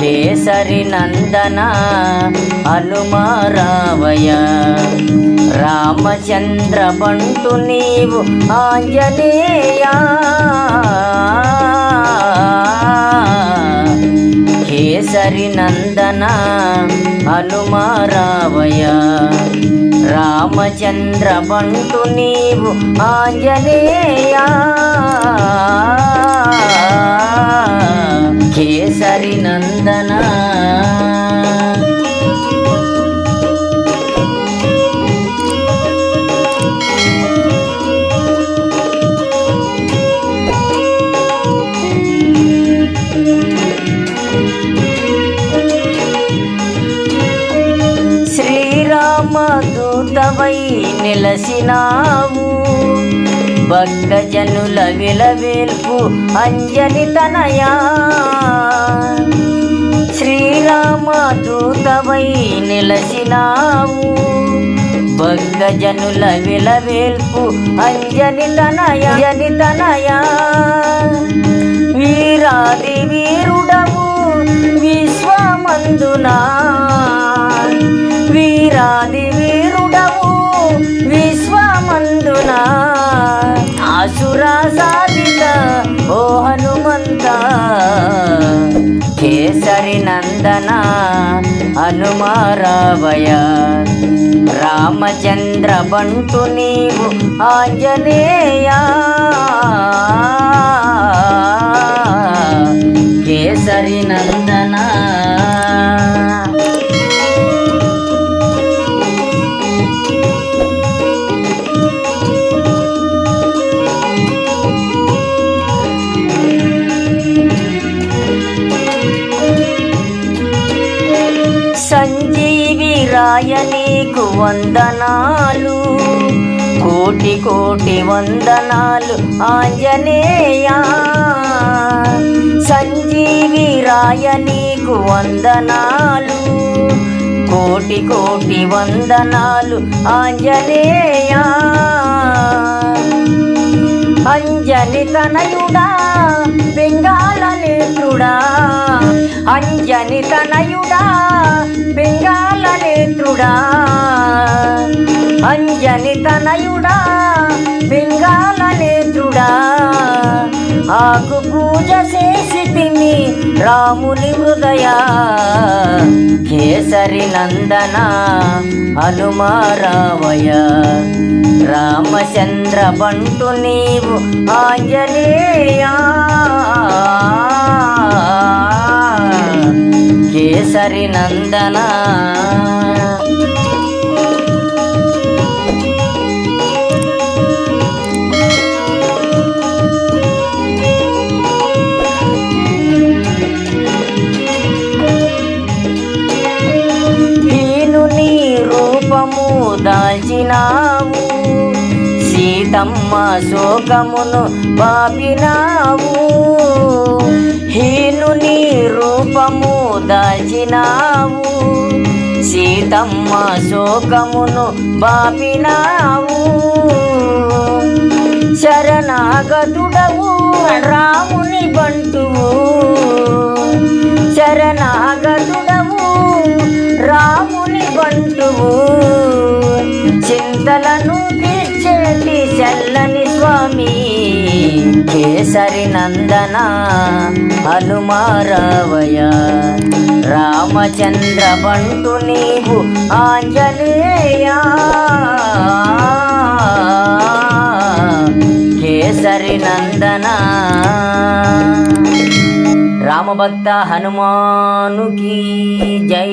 కేసరి నందన హనుమారావయ రామచంద్ర బంటు నీవు ఆంజనేయ. కేసరి నందన హనుమారావయ రామచంద్ర బంటు నీవు ఆంజనేయ. కేసరి నందన. శ్రీరామదూతవై నిలసినావు. భక్తజనుల విలవేల్పు అంజలి తనయా. శ్రీరామ దూతవై నిలసినావు. భక్తజనుల విలవేల్పు అంజని తనయ. అంజని తనయా. వీరాది వీరుడవు విశ్వమందునా. వీరాది వీరుడవు కేసరి నందన హనుమారావయ రామచంద్ర బంటు నీవు ఆంజనేయ. కేసరి నందన సంజీవి రాయ నీకు వందనాలు. కోటి కోటి వందనాలు ఆంజనేయ. సంజీవి రాయ నీకు వందనాలు. కోటి కోటి వందనాలు ఆంజనేయ. అంజని తనయుడా బెంగా నేత్రుడా అంజని తనయుడా బెంగాల నేత్రుడా. అంజని తనయుడా బెంగాల నేత్రుడా. ఆకు పూజ చేసి తిని రాముని హృదయ కేసరి నందన హనుమారావయ రామచంద్ర బంటు నీవు ఆంజనేయా. కేసరి నందన. హీనుని రూపము దాల్చినావు సీతమ్మ శోకమును పాపినావు హీనుని రూపము దాచినావు. సీతమ్మ శోకమును బాపినావు. శరణాగతుడవు రాముని బంటువు. శరణాగ కేసరి నందన హనుమారావయ రామచంద్ర బంటు నీవు ఆంజనేయ. కేసరి నందన రామభక్త హనుమానుకి జై.